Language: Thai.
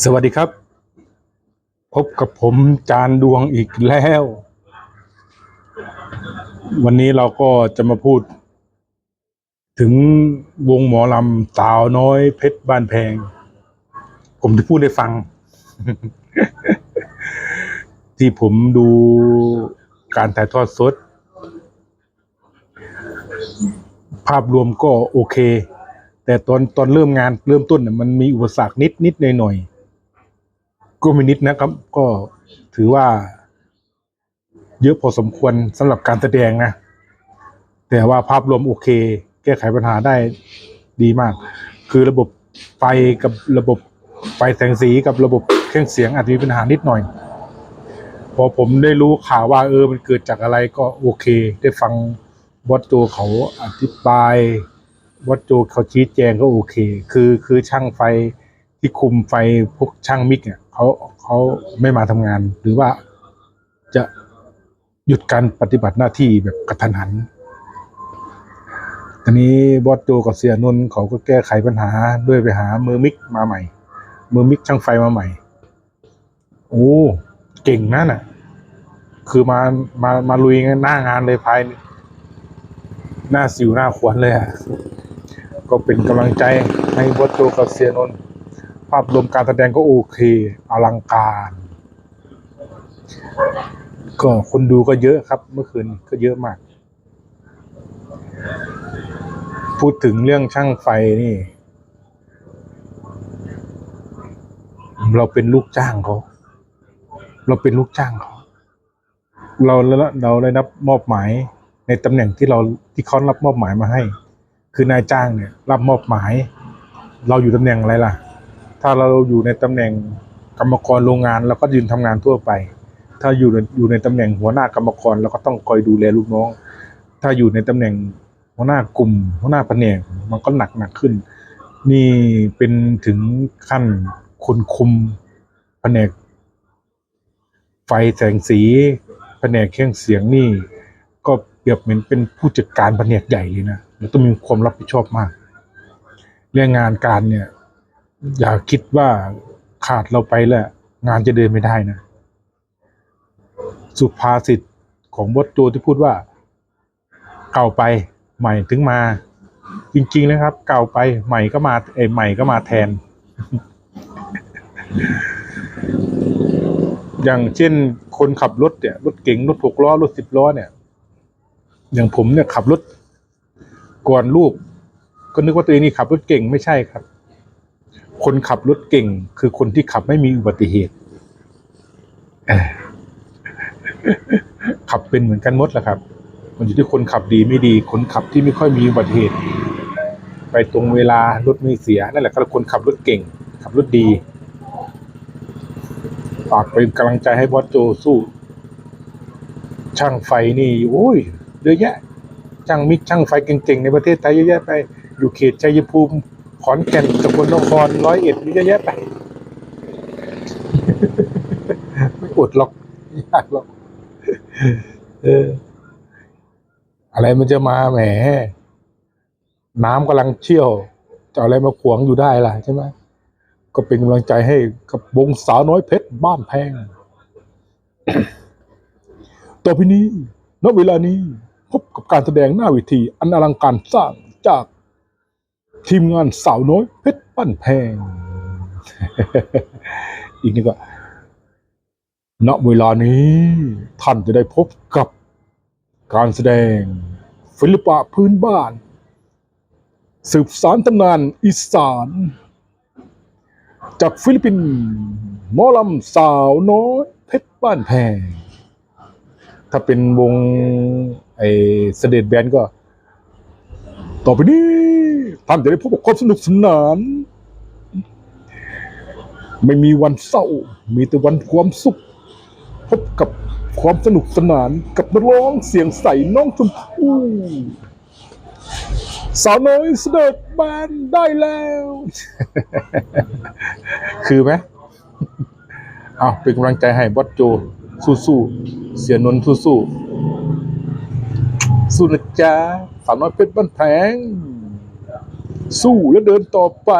สวัสดีครับ พบกับผมจานดวงอีกแล้ว วันนี้เราก็จะมาพูด ถึงวงหมอลำสาวน้อยเพชรบ้านแพง ผมจะพูดให้ฟัง ที่ผมดูการถ่ายทอดสด ภาพรวมก็โอเคแต่ตอนตอนเริ่มงานเริ่มต้นน่ะมันมีอุปสรรคนิดนิดหน่อยหน่อย ก็ไม่นิดนะครับ ก็ถือว่า เยอะพอสมควรสำหรับการแสดงนะ แต่ว่าภาพรวมโอเค แก้ไขปัญหาได้ดีมาก คือระบบไฟกับระบบไฟแสงสีกับระบบเครื่องเสียงอาจจะมีปัญหานิดหน่อย พอผมได้รู้ข่าวว่าเออมันเกิดจากอะไรก็โอเค ได้ฟังบอสโจเขาอธิบายบอสโจเขาชี้แจงก็โอเค คือคือช่างไฟที่คุมไฟพวกช่างมิกเนี่ย เขาเขาไม่มาทำงาน หรือว่าจะหยุดการปฏิบัติหน้าที่แบบกระทันหันตอนนี้บอสโจกับเสียนนท์เขาก็แก้ไขปัญหาด้วยไปหามือมิกมาใหม่ มือมิกช่างไฟมาใหม่ โอ้เก่งนั่นน่ะ คือมามามาลุยงานหน้างานเลยภายหน้าสิวหน้าขวนเลยอะก็เป็นกำลังใจให้บอสโจกับเสียนนท์ ภาพรวมการแสดงก็โอเค อลังการ ก็คนดูก็เยอะครับ เมื่อคืนก็เยอะมาก พูดถึงเรื่องช่างไฟนี่ เราเป็นลูกจ้างเขาเราเป็นลูกจ้างเขาเราเราได้รับมอบหมายในตำแหน่งที่เราที่เขารับมอบหมายมาให้ คือนายจ้างเนี่ย รับมอบหมาย เราอยู่ตำแหน่งอะไรล่ะ ถ้าเราอยู่ในตำแหน่งกรรมกรโรงงานเราก็ยืนทำงานทั่วไป ถ้าอยู่ในอยู่ในตำแหน่งหัวหน้ากรรมกรเราก็ต้องคอยดูแลลูกน้อง ถ้าอยู่ในตำแหน่งหัวหน้ากลุ่ม หัวหน้าแผนกมันก็หนักหนักขึ้น นี่เป็นถึงขั้นคนคุมแผนก ไฟแสงสีแผนกเครื่องเสียงนี่ ก็เปรียบเหมือนเป็นผู้จัดการแผนกใหญ่เลยนะต้องมีความรับผิดชอบมาก เรื่องงานการเนี่ย อย่าคิดว่าขาดเราไปแล้วงานจะเดินไม่ได้นะ สุภาษิตของบทโจที่พูดว่า เก่าไปใหม่ถึงมา จริง ๆ นะครับ เก่าไปใหม่ก็มาเอใหม่ก็มาแทน อย่างเช่นคนขับรถเนี่ยรถเก๋งรถหกล้อรถสิบล้อเนี่ย อย่างผมเนี่ยขับรถก่อนลูกก็นึกว่าตัวเองนี่ขับรถเก่งไม่ใช่ครับ คนขับรถเก่ง คือคนที่ขับไม่มีอุบัติเหตุขับเป็นเหมือนกันหมดแหละครับ มันอยู่ที่คนขับดีไม่ดี คนขับที่ไม่ค่อยมีอุบัติเหตุ ไปตรงเวลารถไม่เสียนั่นแหละคือคนขับรถเก่ง ขับรถดีฝากเป็นกำลังใจให้บอสโจสู้ ช่างไฟนี่ โอ้ยเยอะแยะช่างมิกช่างไฟเก่งๆในประเทศไทยเยอะแยะไป อยู่เขตชัยภูมิ ขอนแก่นสกลนครร้อยเอ็ดมีเยอะแยะไป ไม่อดหรอกยากหรอกเออ อะไรมันจะมาแหม น้ำกำลังเชี่ยว จะอะไรมาขวางอยู่ได้ล่ะใช่ไหมก็เป็นกำลังใจให้กับวงสาวน้อยเพชรบ้านแพงต่อไปนี้ณเวลานี้ พบกับการแสดงหน้าเวทีอันอลังการสร้างจาก ทีมงานสาวน้อยเพชรบ้านแพง อีกนี่ก็ณเวลานี้ ท่านจะได้พบกับการแสดงศิลปะพื้นบ้าน สืบสารตำนานอีสาน จากฟิลิปปินส์มอลำสาวน้อยเพชรบ้านแพง ถ้าเป็นวงไอเสด็จแบนก็ ต่อไปนี้ท่านจะได้พบกับความสนุกสนาน ไม่มีวันเศร้า มีแต่วันความสุข พบกับความสนุกสนานกับนักร้องเสียงใสน้องชมพู่สาวน้อยเสด็จแบนได้แล้ว คือไหมเอาเป็นกำลังใจให้บอสโจ สู้ๆเสียนนท์สู้ๆสู้นะจ๊ะ สาวน้อยเพชรบ้านแพง สู้และเดินต่อไป